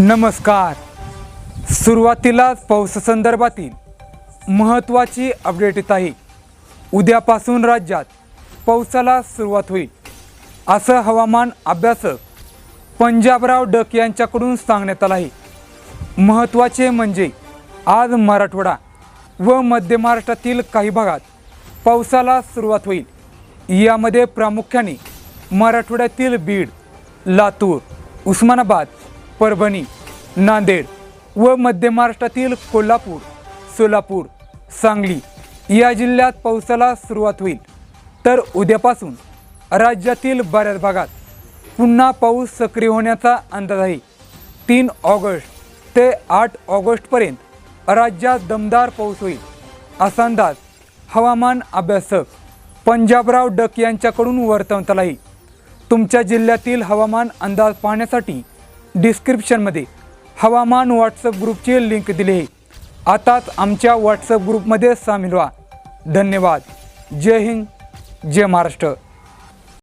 नमस्कार. सुरुवातीलाच पावसासंदर्भातील महत्त्वाची अपडेट येत आहे. उद्यापासून राज्यात पावसाला सुरुवात होईल असं हवामान अभ्यासक पंजाबराव डक यांच्याकडून सांगण्यात आलं आहे. महत्त्वाचे म्हणजे आज मराठवाडा व मध्य महाराष्ट्रातील काही भागात पावसाला सुरुवात होईल. यामध्ये प्रामुख्याने मराठवाड्यातील बीड लातूर उस्मानाबाद परभणी नांदेड व मध्य महाराष्ट्रातील कोल्हापूर सोलापूर सांगली या जिल्ह्यात पावसाला सुरुवात होईल. तर उद्यापासून राज्यातील बऱ्याच भागात पुन्हा पाऊस सक्रिय होण्याचा अंदाज आहे. तीन ऑगस्ट ते आठ ऑगस्टपर्यंत राज्यात दमदार पाऊस होईल असा अंदाज हवामान अभ्यासक पंजाबराव डक यांच्याकडून वर्तवण्यात आला आहे. तुमच्या जिल्ह्यातील हवामान अंदाज पाहण्यासाठी डिस्क्रिप्शनमध्ये हवामान व्हॉट्सअप ग्रुपची लिंक दिली आहे. आताच आमच्या व्हॉट्सअप ग्रुपमध्ये सामील व्हा. धन्यवाद. जय हिंद. जय महाराष्ट्र.